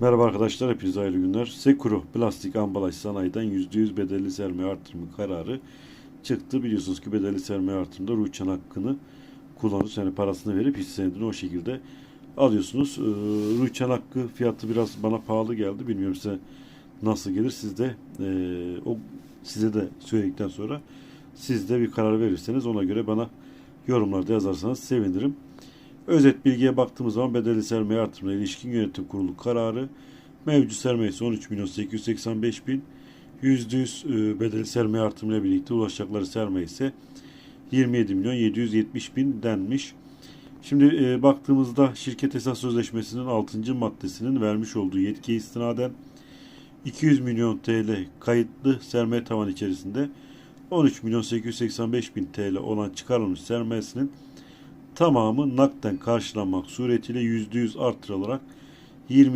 Merhaba arkadaşlar, hepinize hayırlı günler. Sekuro Plastik Ambalaj Sanayi'den %100 bedelli sermaye artırımı kararı çıktı. Biliyorsunuz ki bedelli sermaye artırımında Ruçan hakkını kullanıyorsunuz. Yani parasını verip hisse senedini o şekilde alıyorsunuz. Ee, Ruçan hakkı fiyatı biraz bana pahalı geldi. Bilmiyorum size nasıl gelir. Siz de e, o size de söyledikten sonra siz de bir karar verirseniz ona göre bana yorumlarda yazarsanız sevinirim. Özet bilgiye baktığımız zaman bedelli sermaye artırımına ilişkin yönetim kurulu kararı mevcut sermayesi 13 milyon 885 bin %100 e, bedelli sermaye artırımıyla birlikte ulaşacakları sermaye ise 27 milyon 770 bin denmiş. Şimdi e, baktığımızda şirket esas sözleşmesinin 6. maddesinin vermiş olduğu yetkiye istinaden 200 milyon TL kayıtlı sermaye tavan içerisinde 13 milyon 885 bin TL olan çıkarılmış sermayesinin tamamı nakden karşılanmak suretiyle %100 artırılarak 20